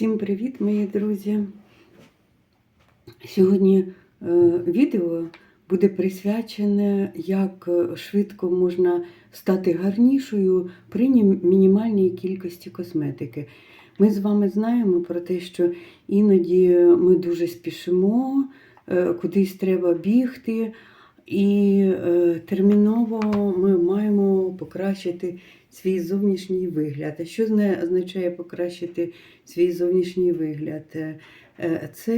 Всім привіт, мої друзі! Сьогодні е, відео буде присвячене, як е, швидко можна стати гарнішою при мінімальній кількості косметики. Ми з вами знаємо про те, що іноді ми дуже спішимо, е, кудись треба бігти, і е, терміново ми маємо покращити свій зовнішній вигляд. А що зна- означає покращити свій зовнішній вигляд? Е, е, Це,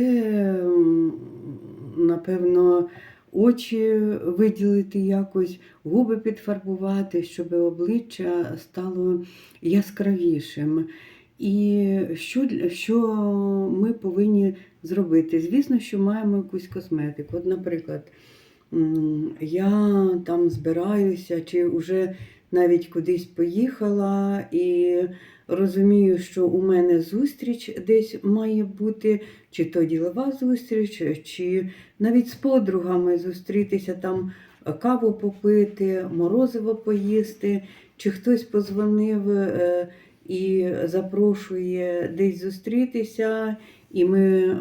напевно, очі виділити якось, губи підфарбувати, щоб обличчя стало яскравішим. І що, що ми повинні зробити? Звісно, що маємо якусь косметику. От, наприклад, я там збираюся, чи вже навіть кудись поїхала і розумію, що у мене зустріч десь має бути, чи то ділова зустріч, чи навіть з подругами зустрітися там. Каву попити, морозиво поїсти, чи хтось позвонив е, і запрошує десь зустрітися, і ми е,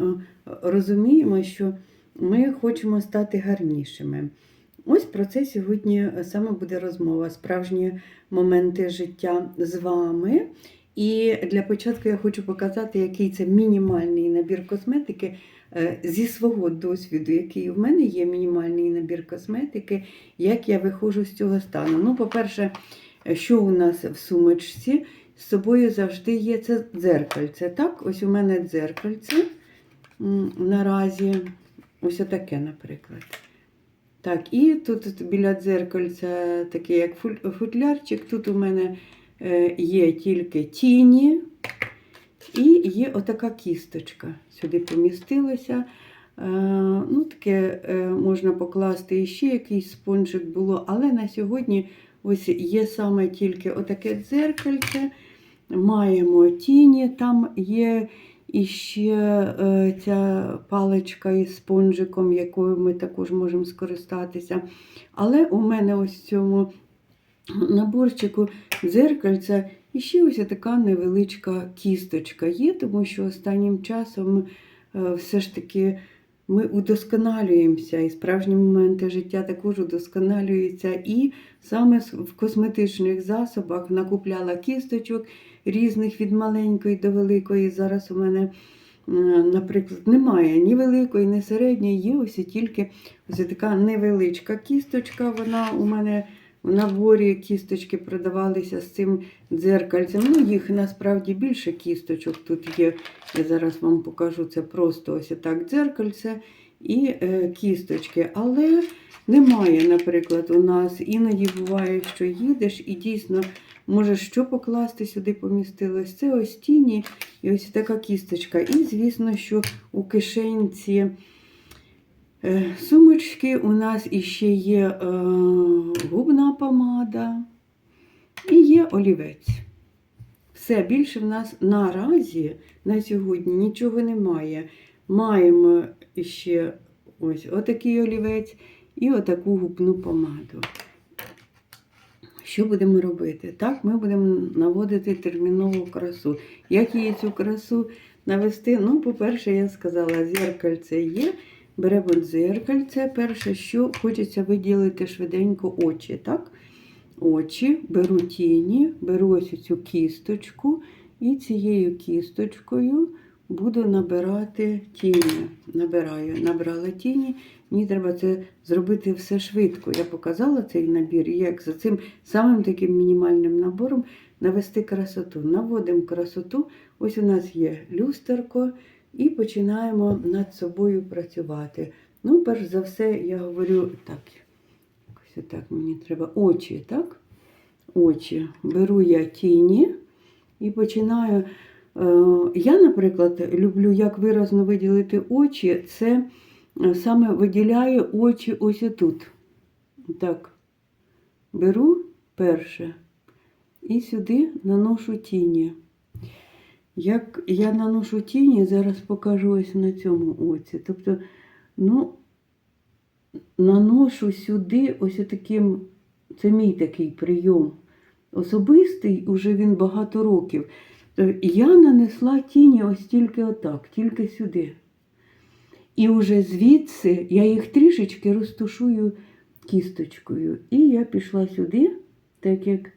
розуміємо, що ми хочемо стати гарнішими. Ось про це сьогодні саме буде розмова. Справжні моменти життя з вами. І для початку я хочу показати, який це мінімальний набір косметики е, зі свого досвіду, який в мене є мінімальний набір косметики, як я виходжу з цього стану. Ну, по-перше, що у нас в сумочці? З собою завжди є це дзеркальце. Так, ось у мене дзеркальце наразі. Ось таке, наприклад. Так, і тут біля дзеркальця такий як футлярчик. Тут у мене е, є тільки тіні і є отака кісточка. Сюди помістилася. Е, ну, таке е, можна покласти ще якийсь спонжик було, але на сьогодні ось є саме тільки отаке дзеркальце. Маємо тіні, там є і ще е, ця паличка із спонжиком, якою ми також можемо скористатися. Але у мене ось в цьому наборчику дзеркальця і ще ось така невеличка кісточка є, тому що останнім часом е, все ж таки ми удосконалюємося, і справжні моменти життя також удосконалюються. І саме в косметичних засобах накупляла кісточок різних від маленької до великої. Зараз у мене, е, наприклад, немає ні великої, ні середньої, є ось тільки ось така невеличка кісточка. Вона у мене в наборі кісточки продавалися з цим дзеркальцем. Ну, їх насправді більше кісточок тут є. Я зараз вам покажу це просто ось так дзеркальце і е, кісточки. Але немає, наприклад, у нас іноді буває, що їдеш і дійсно можеш що покласти сюди помістилось. Це ось тіні і ось така кісточка. І, звісно, що у кишенці. Е, Сумочки у нас іще є е, губна помада і є олівець. Все, більше в нас наразі на сьогодні нічого немає. Маємо ще ось отакий олівець і отаку губну помаду. Що будемо робити? Так, ми будемо наводити термінову красу. Як її цю красу навести? Ну, по-перше, я сказала, зеркальце є. Беремо дзеркальце. Перше, що хочеться виділити швиденько очі. так? Очі, беру тіні, беру ось цю кісточку, і цією кісточкою буду набирати тіні. Набираю, набрала тіні. Мені треба це зробити все швидко. Я показала цей набір, як за цим самим таким мінімальним набором навести красоту. Наводимо красоту. Ось у нас є люстерко і починаємо над собою працювати. Ну, перш за все, я говорю так. Ось так мені треба очі, так? Очі. Беру я тіні і починаю. Е, Я, наприклад, люблю, як виразно виділити очі, це е, саме виділяю очі ось тут. Так. Беру перше і сюди наношу тіні. Як я наношу тіні, зараз покажу ось на цьому оці. Тобто, ну, наношу сюди ось таким, це мій такий прийом. Особистий, уже він багато років. То я нанесла тіні ось тільки отак, тільки сюди. І вже звідси я їх трішечки розтушую кісточкою. І я пішла сюди, так як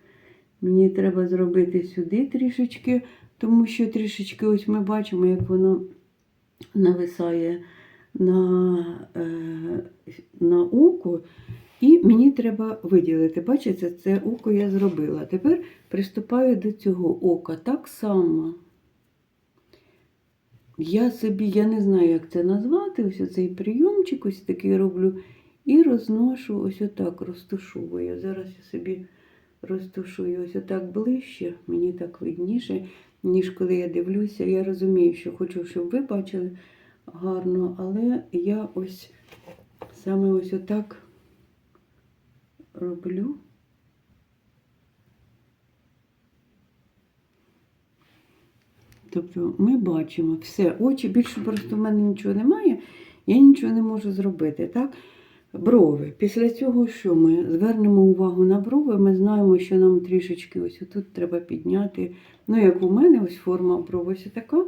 мені треба зробити сюди трішечки, тому що трішечки ось ми бачимо, як воно нависає на, е, на око. І мені треба виділити. Бачите, це око я зробила. Тепер приступаю до цього ока так само. Я собі, я не знаю, як це назвати, ось цей прийомчик, ось такий роблю, і розношу ось отак, розтушовую. Зараз я собі розтушую ось отак ближче, мені так видніше, ніж коли я дивлюся. Я розумію, що хочу, щоб ви бачили гарно, але я ось саме ось отак роблю. Тобто ми бачимо все, очі більше просто в мене нічого немає, я нічого не можу зробити. так? Брови. Після цього, що ми звернемо увагу на брови, ми знаємо, що нам трішечки ось тут треба підняти. Ну, як у мене ось форма бров ось така.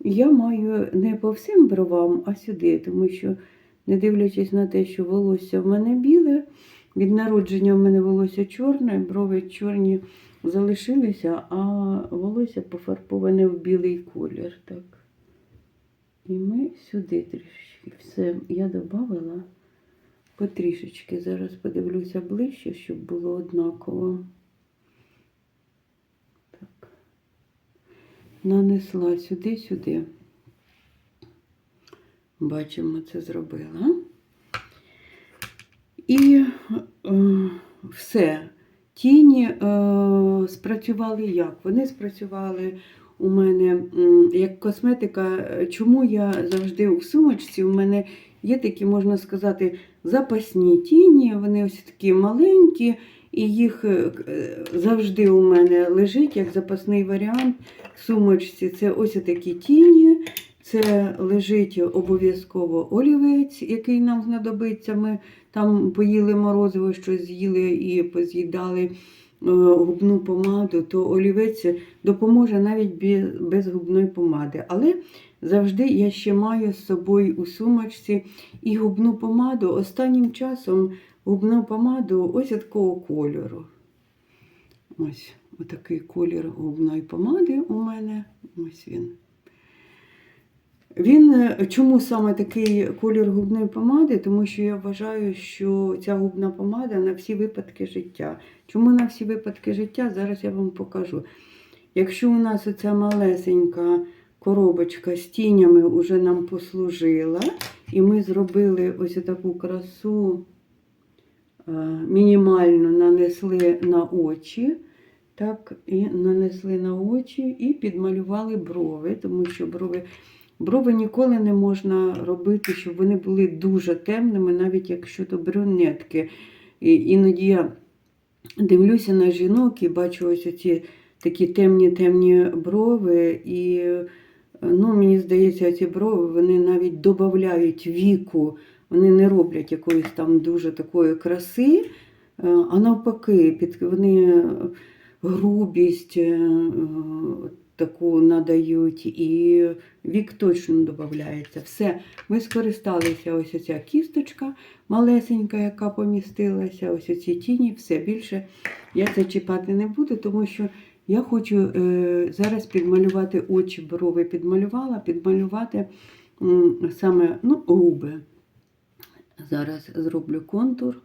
Я маю не по всім бровам, а сюди, тому що, не дивлячись на те, що волосся в мене біле, від народження в мене волосся чорне, брови чорні залишилися, а волосся пофарбоване в білий колір. Так. І ми сюди трішечки. Все, я додала потрішечки. Зараз подивлюся ближче, щоб було однаково. Так. Нанесла сюди, сюди. Бачимо, це зробила. І е, все. Тіні е, спрацювали як? Вони спрацювали у мене як косметика. Чому я завжди в сумочці? У мене є такі, можна сказати, запасні тіні. Вони ось такі маленькі, і їх е, завжди у мене лежить як запасний варіант в сумочці. Це ось такі тіні. Це лежить обов'язково олівець, який нам знадобиться. Ми там поїли морозиво, щось з'їли і поз'їдали е, губну помаду, то олівець допоможе навіть без губної помади. Але завжди я ще маю з собою у сумочці і губну помаду. Останнім часом губну помаду ось такого кольору. Ось отакий колір губної помади у мене. Ось він. Він е, чому саме такий колір губної помади? Тому що я вважаю, що ця губна помада на всі випадки життя. Чому на всі випадки життя? Зараз я вам покажу. Якщо у нас оця малесенька коробочка з тінями вже нам послужила, і ми зробили ось таку красу, е, мінімально нанесли на очі. Так, і нанесли на очі і підмалювали брови, тому що брови Брови ніколи не можна робити, щоб вони були дуже темними, навіть якщо то брюнетки. І іноді я дивлюся на жінок і бачу ось ці такі темні-темні брови. І ну, мені здається, ці брови вони навіть додають віку, вони не роблять якоїсь там дуже такої краси, е, а навпаки, під, вони грубість. Таку надають, і вік точно додається. Все, ми скористалися ось ця кісточка малесенька, яка помістилася, ось ці тіні, все більше я це чіпати не буду, тому що я хочу е, зараз підмалювати очі, брови підмалювала, підмалювати м, саме ну, губи. Зараз зроблю контур.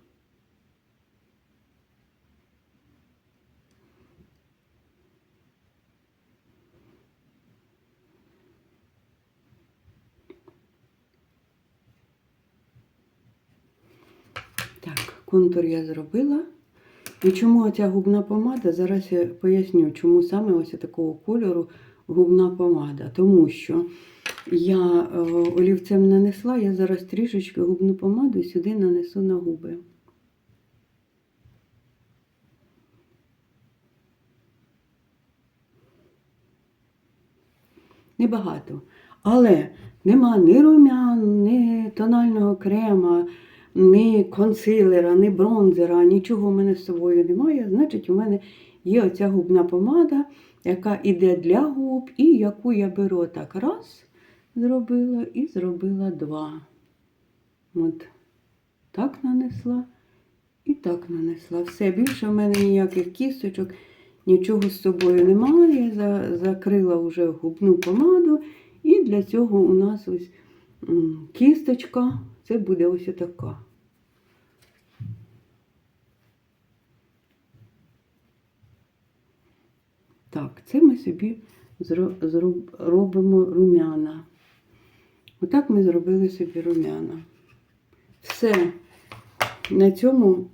Так, контур я зробила. І чому оця губна помада? Зараз я поясню, чому саме ось такого кольору губна помада. Тому що я е, олівцем нанесла, я зараз трішечки губну помаду сюди нанесу на губи. Небагато. Але нема ні румян, ні тонального крема, ні консилера, ні бронзера, нічого в мене з собою немає. Значить, у мене є оця губна помада. яка йде для губ, і яку я беру так раз, зробила і зробила два. От так нанесла і так нанесла. Все, більше в мене ніяких кісточок, нічого з собою немає. Я закрила вже губну помаду. І для цього у нас ось кісточка. Це буде ось така. Так, це ми собі робимо рум'яна. Отак ми зробили собі рум'яна. Все. На цьому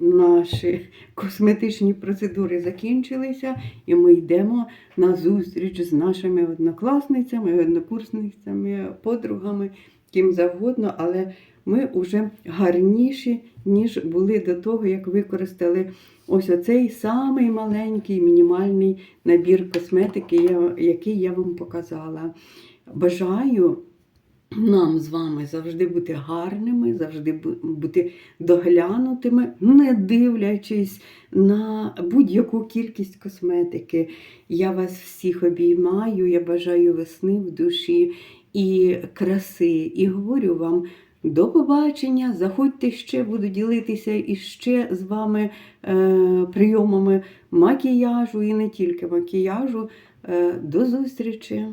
наші косметичні процедури закінчилися, і ми йдемо на зустріч з нашими однокласницями, однокурсницями, подругами, ким завгодно, але ми вже гарніші, ніж були до того, як використали ось оцей самий маленький мінімальний набір косметики, який я вам показала. Бажаю нам з вами завжди бути гарними, завжди бути доглянутими, не дивлячись на будь-яку кількість косметики. Я вас всіх обіймаю, я бажаю весни в душі і краси. І говорю вам. До побачення. Заходьте ще, буду ділитися іще з вами е, прийомами макіяжу і не тільки макіяжу. Е, до зустрічі!